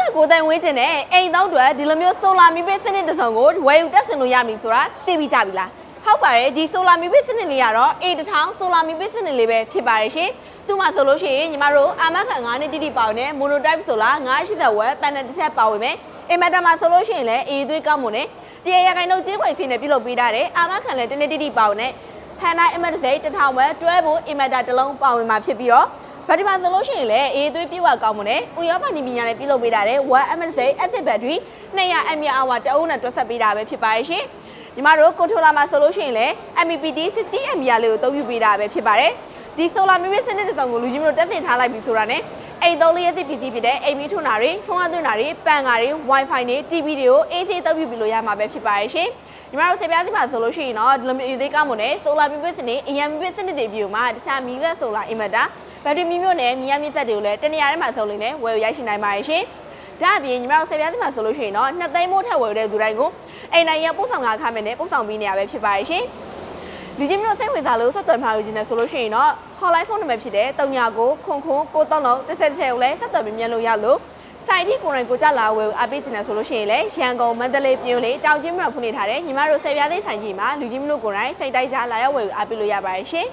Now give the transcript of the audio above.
69တန်ဝင်းကျင်နဲ့အိမ်တော့တွေဒီလိုမျိုးဆိုလာမီပေးစနစ်တစ်စုံကိုဝယ်ယူတက်ဆင်လို့ရမည်ဆိုတာသိပြီးကြပြီလားဟုတ်ပါတယ်ဒီဆိုလာမီပေးစနစ်လေးကတော့ A1000 ဆိုလာမီပေးစနစ်လေးပဲဖြစ်ပါတယ်ရှင်သူမှဆိုလို့ရှိရင်ညီမတို့အာမခံ9နှစ်တိတိပါဝင်တဲ့ monotype ဆိုလာ980ဝက် panel တစ်ချက်ပါဝင်မယ်အင်မတန်မှာဆိုလို့ရှိရင်လည်းအေးသွေးကောင်းမွန်နဲ့တရားရခိုင်တော့ကျေးခွေဖြစ်နေပြုလုပ်ပေးထားတဲ့အာမခံလည်းတနေ့တိတိပါဝင်တဲ့ဖန်တိုင်းအမတ်တစ်စိတစ်ထောင်ဝက်တွဲဖို့အင်မတာတစ်လုံးပါဝင်မှာဖြစ်ပြီးတော့ ဘတ်တရီမှာဆိုလို့ရှိရင်လည်းအေးသွေးပြည့်ဝကောင်းမွန်တဲ့ဥရောပနီပညာနဲ့ပြုလုပ်ပေးတာတဲ့ one ampere စိ acid battery 200 mAh တအုပ်နဲ့တွဲဆက်ပေးတာပဲဖြစ်ပါရဲ့ရှင်ညီမတို့ controller မှာဆိုလို့ရှိရင်လည်း MPPT 60 mAh လေးကိုသုံးပြုပေးတာပဲဖြစ်ပါတယ်ဒီ solar mini စနစ်တစ်စုံကိုလူကြီးမျိုးတက်သင်ထားလိုက်ပြီဆိုတာနဲ့အိမ်သုံးလေးရသည့်ပစ္စည်းဖြစ်တဲ့အိမ်မီထွန်းတာတွေဖုန်းအသွင်းတာတွေပန်ကာတွေ wifi တွေ TV တွေကို AC သုံးပြုပြီးလို့ရမှာပဲဖြစ်ပါရဲ့ရှင်ညီမတို့ဆေးပြားစီမှာဆိုလို့ရှိရင်တော့ဒီလိုမျိုးအသေးကောင်းမွန်တဲ့ solar mini စနစ်အရင် mini စနစ်တွေပြီးတော့မှတခြားမီးသက် solar inverter ဘက်ထရီမီမျိုးနဲ့မီးရမြင့်သက်တွေကိုလည်းတနေရာထဲမှာဆုံးလင်းနဲ့ဝယ်ယူရရှိနိုင်ပါရဲ့ရှင်ဒါအပြင်ညီမတို့ဆေးပြားစီမှာဆိုလို့ရှိရင်တော့နှစ်သိန်းမိုးထက်ဝယ်တဲ့သူတိုင်းကိုအိမ်နိုင်ရပို့ဆောင်ခါမယ်နဲ့ပို့ဆောင်ပေးနေရပဲဖြစ်ပါရဲ့ရှင်လူချင်းမျိုးစိတ်ဝင်စားလို့ဆက်သွယ်မှာယူခြင်းနဲ့ဆိုလို့ရှိရင်တော့ hotline ဖုန်းနံပါတ်ဖြစ်တဲ့39ကိုခွန်ခွန်630တစ်ဆက်တစ်ဆက်ကိုလည်းဆက်သွယ်မြင်လို့ရလို့စိုက်တီကိုယ်တိုင်ကိုကြလာဝယ်အပေးခြင်းနဲ့ဆိုလို့ရှိရင်လည်းရန်ကုန်မန္တလေးပြည်လေးတောင်ချင်းမြို့ဖွင့်နေထားတဲ့ညီမတို့ဆေးပြားသိဆိုင်ကြီးမှာလူချင်းမျိုးကိုယ်တိုင်စိတ်တိုက်ကြလာရောက်ဝယ်အပေးလို့ရပါတယ်ရှင်